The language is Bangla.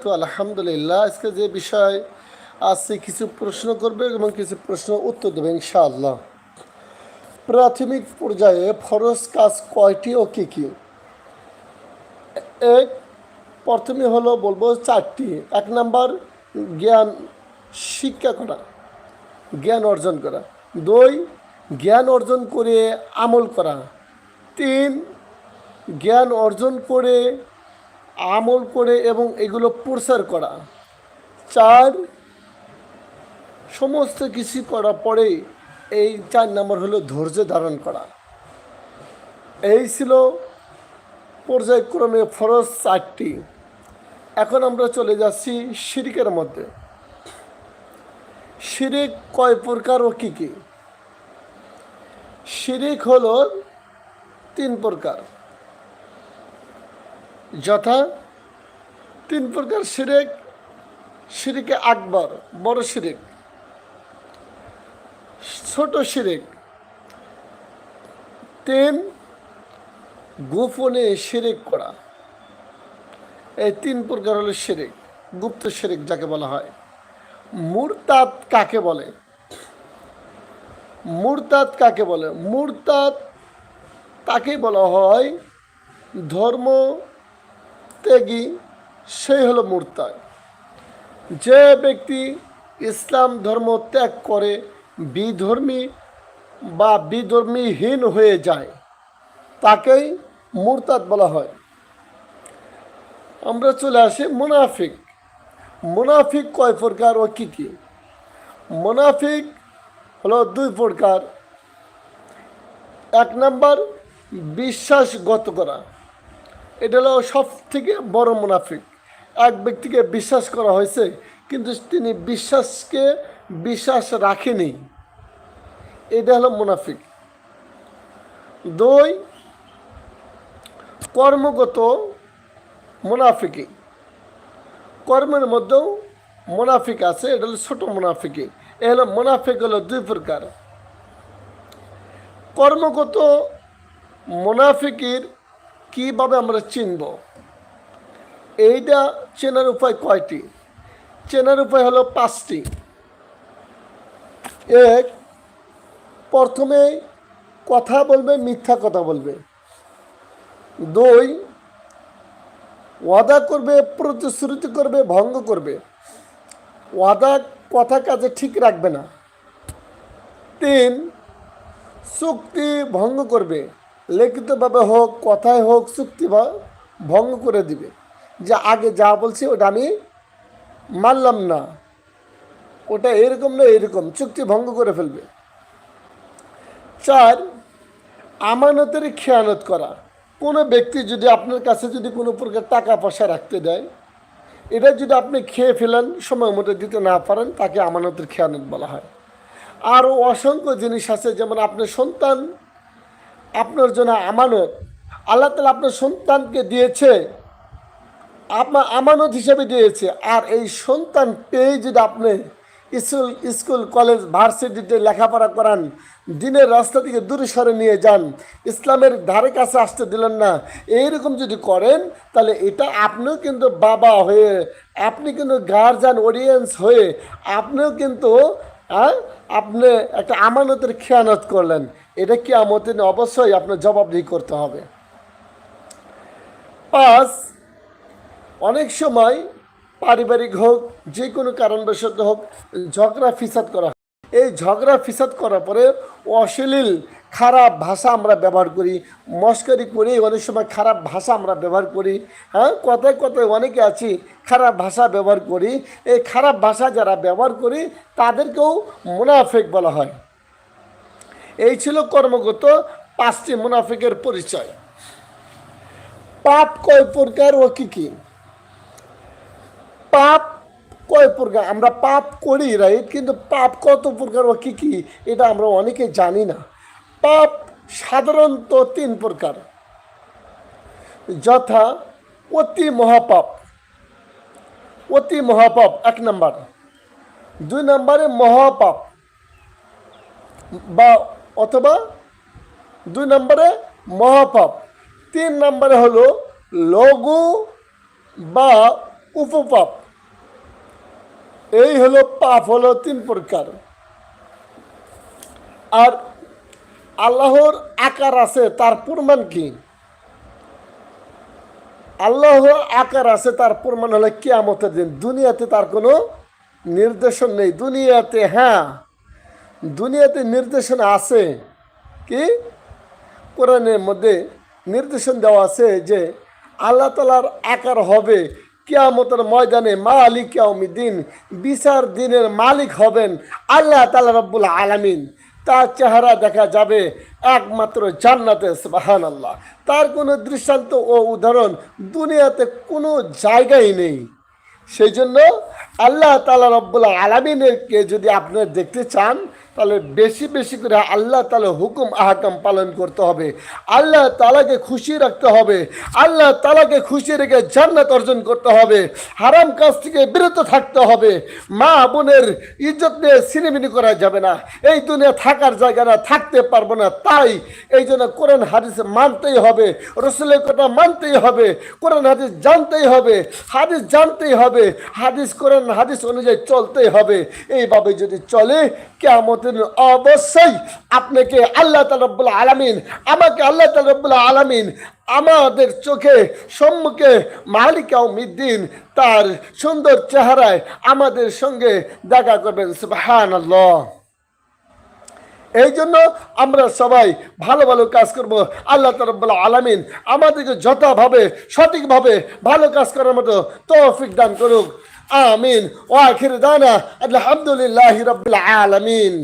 তো আলহামদুলিল্লাহ, আজকে যে বিষয় আছে কিছু প্রশ্ন করবে এবং কিছু প্রশ্ন উত্তর দেবে, ইনশাআল্লাহ। প্রাথমিক পর্যায়ে ফরজ কাজ কয়টি ও কী কী? এক, প্রথমে হলো বলব চারটি। এক নাম্বার, জ্ঞান, শিক্ষা করা, জ্ঞান অর্জন করা। দুই, জ্ঞান অর্জন করে আমল করা। তিন, জ্ঞান অর্জন করে আমল করে এবং এগুলো প্রচার করা। চার, সমস্ত কিছু করার পরে এই চার নম্বর হলো ধৈর্য ধারণ করা। এই ছিল পর্যায়ক্রমে ফরজ চারটি। এখন আমরা চলে যাচ্ছি শিরিকের মধ্যে। শিরিক কয় প্রকার ও কী কী? শিরিক হল তিন প্রকার। যথা তিন প্রকার শিরেক, শিরিকে আকবর, বড় শিরিক। ছোট শিরিক। তিন, গোপনে শিরিক করা। এই তিন প্রকার হলো শিরিক, গুপ্ত শিরিক যাকে বলা হয়। মুরতাদ কাকে বলে? মুরতাদ কাকে বলে? মুরতাদ তাকে বলা হয় ধর্ম ত্যাগী। সেই হলো মুরতাদ। যে ব্যক্তি ইসলাম ধর্ম ত্যাগ করে, বিধর্মী বা বিধর্মীহীন হয়ে যায়, তাকেই মুরতাদ বলা হয়। আমরা চলে আসি মুনাফিক। মুনাফিক কয় প্রকার ও কী কী? মুনাফিক হলো দুই প্রকার। এক নাম্বার, বিশ্বাসগত করা। এটা হলো সব থেকে বড় মুনাফিক। এক ব্যক্তিকে বিশ্বাস করা হয়েছে, কিন্তু তিনি বিশ্বাসকে বিশ্বাস রাখেনি। এটা হলো মুনাফিক। দুই, কর্মগত মুনাফিকি কর্মের মধ্যেও মুনাফিক আছে, এটা হলো ছোট মুনাফিকি এ হলো মুনাফিক হলো দুই প্রকার। কর্মগত মুনাফিকির কীভাবে আমরা চিনব? এইটা চেনার উপায় কয়টি? চেনার উপায় হলো পাঁচটি। এক, প্রথমে কথা বলবে, মিথ্যা কথা বলবে। দুই, ওয়াদা করবে, প্রতিশ্রুতি করবে, ভঙ্গ করবে। ওয়াদা কথা কাজে ঠিক রাখবে না। তিন, চুক্তি ভঙ্গ করবে। লিখিতভাবে হোক, কথায় হোক, চুক্তি ভঙ্গ করে দিবে। যে আগে যা বলছি ওটা আমি মানলাম না। ওটা এরকম না এরকম, চুক্তি ভঙ্গ করে ফেলবে। চার, আমানতের খেয়ানত করা। কোনো ব্যক্তি যদি আপনার কাছে যদি কোনো প্রকার টাকা পয়সা রাখতে দেয়, এটা যদি আপনি খেয়ে ফেলেন, সময় মতো দিতে না পারেন, তাকে আমানতের খেয়ানত বলা হয়। আরও অসংখ্য জিনিস আছে, যেমন আপনার সন্তান, আপনার জন্য আমানত, আল্লাহ তালা আপনার সন্তানকে দিয়েছে আপনার আমানত হিসেবে দিয়েছে। আর এই সন্তান পেয়ে যদি আপনি স্কুল স্কুল, কলেজ, ভার্সিটিতে লেখাপড়া করান, দিনের রাস্তা থেকে দূরে সরে নিয়ে যান, ইসলামের ধারে কাছে আসতে দিলেন না, এইরকম যদি করেন, তাহলে এটা আপনিও কিন্তু বাবা হয়ে, আপনি কিন্তু গার্জান অডিয়েন্স হয়ে, আপনিও কিন্তু হ্যাঁ আপনি একটা আমানতের খেয়ানত করলেন। এটা কি আমতের অবশ্যই আপনার জবাবদিহি করতে হবে। পাঁচ অনেক সময় পারিবারিক হোক, যে কোনো কারণবশত হোক, ঝগড়া ফিসাদ করা। এই ঝগড়া ফিসাদ করার পরে অশ্লীল, খারাপ ভাষা আমরা ব্যবহার করি, মস্করি করি অনেক সময় খারাপ ভাষা আমরা ব্যবহার করি হ্যাঁ? কথায় কথায় অনেকে আছি, খারাপ ভাষা ব্যবহার করি। এই খারাপ ভাষা যারা ব্যবহার করি, তাদেরকেও মুনাফেক বলা হয়। এই ছিল কর্মগত পাঁচটি মুনাফেকের পরিচয়। পাপ কয় প্রকার ও কি কি? পাপ কয় প্রকার? আমরা পাপ করি রাইট কিন্তু পাপ কত প্রকার ও কী কী? এটা আমরা অনেকে জানি না। পাপ সাধারণত তিন প্রকার। যথা অতি মহাপাপ। অতি মহাপাপ, এক নাম্বার। দুই নম্বরে মহাপাপ। বা অথবা দুই নম্বরে মহাপাপ। তিন নম্বরে হলো লঘু বা উপপাপ। এই হলো পাপ হলো তিন প্রকার। আর আল্লাহর আকার আছে, তার প্রমাণ কি? আল্লাহ আকার আছে, তার প্রমাণ হলো কিয়ামতের দিন। দুনিয়াতে তার কোনো নির্দেশন নেই। দুনিয়াতে হ্যাঁ দুনিয়াতে নির্দেশন আছে কি? কোরআনের মধ্যে নির্দেশন দেওয়া আছে যে আল্লাহ তালার আকার হবে। কিয়ামতের ময়দানে মালিক দিন বিচার দিনের মালিক হবেন আল্লাহ তালা রব্বুল আলামিন। তার চেহারা দেখা যাবে একমাত্র জান্নাতে সুবাহান আল্লাহ তার কোনো দৃষ্টান্ত ও উদাহরণ দুনিয়াতে কোনো জায়গায় নেই। সেই জন্য আল্লাহ তালা রব্বুল আলমিনকে যদি আপনারা দেখতে চান তাহলে বেশি বেশি করে আল্লাহ তালা হুকুম আহকাম পালন করতে হবে। আল্লাহ তালাকে খুশি রাখতে হবে। আল্লাহ তালাকে খুশি রেখে জান্নাত অর্জন করতে হবে। হারাম কাজ থেকে বিরত থাকতে হবে। মা বোনের ইজ্জত নিয়ে সিনেমিনি করা যাবে না। এই দুনিয়া থাকার জায়গা না, থাকতে পারব না। তাই এই জন্য কোরআন হাদিস মানতেই হবে, রসুলের কথা মানতেই হবে, কোরআন হাদিস জানতেই হবে, হাদিস জানতেই হবে, হাদিস কোরআন হাদিস অনুযায়ী চলতেই হবে। এইভাবে যদি চলে কেমন অবশ্যই আপনাকে আল্লাহ তালব্বুল আলামিন, আমাকে আল্লাহ তালব্বুল আলামিন আমাদের চোখে, সম্মুখে মালিকাও মিদ্দিন তার সুন্দর চেহারায় আমাদের সঙ্গে দেখা করবেন সুবাহান আল্লাহ এই জন্য আমরা সবাই ভালো ভালো কাজ করব। আল্লাহ তরব্বুল আলামিন আমাদেরকে যথাভাবে, সঠিকভাবে ভালো কাজ করার মতো তৌফিক দান করুক। আমিন ও আখির দানা আলহামদুলিল্লাহ রবিল আলমিন